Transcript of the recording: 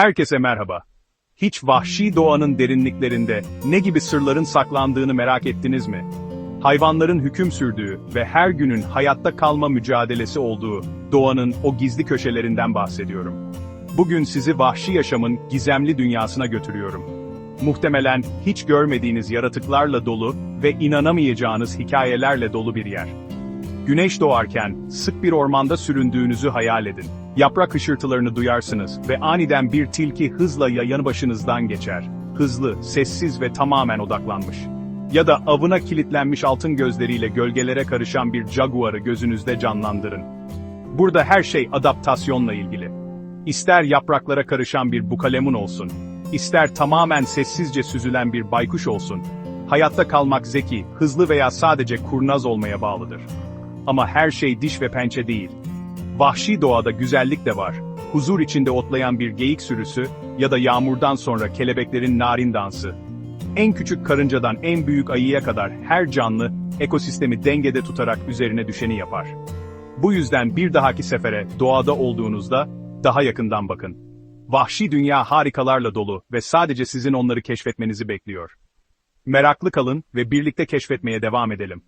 Herkese merhaba. Hiç vahşi doğanın derinliklerinde ne gibi sırların saklandığını merak ettiniz mi? Hayvanların hüküm sürdüğü ve her günün hayatta kalma mücadelesi olduğu doğanın o gizli köşelerinden bahsediyorum. Bugün sizi vahşi yaşamın gizemli dünyasına götürüyorum. Muhtemelen hiç görmediğiniz yaratıklarla dolu ve inanamayacağınız hikayelerle dolu bir yer. Güneş doğarken sık bir ormanda süründüğünüzü hayal edin. Yaprak hışırtılarını duyarsınız ve aniden bir tilki hızla ya yanı başınızdan geçer. Hızlı, sessiz ve tamamen odaklanmış. Ya da avına kilitlenmiş altın gözleriyle gölgelere karışan bir jaguarı gözünüzde canlandırın. Burada her şey adaptasyonla ilgili. İster yapraklara karışan bir bukalemun olsun, ister tamamen sessizce süzülen bir baykuş olsun, hayatta kalmak zeki, hızlı veya sadece kurnaz olmaya bağlıdır. Ama her şey diş ve pençe değil. Vahşi doğada güzellik de var. Huzur içinde otlayan bir geyik sürüsü ya da yağmurdan sonra kelebeklerin narin dansı. En küçük karıncadan en büyük ayıya kadar her canlı ekosistemi dengede tutarak üzerine düşeni yapar. Bu yüzden bir dahaki sefere doğada olduğunuzda daha yakından bakın. Vahşi dünya harikalarla dolu ve sadece sizin onları keşfetmenizi bekliyor. Meraklı kalın ve birlikte keşfetmeye devam edelim.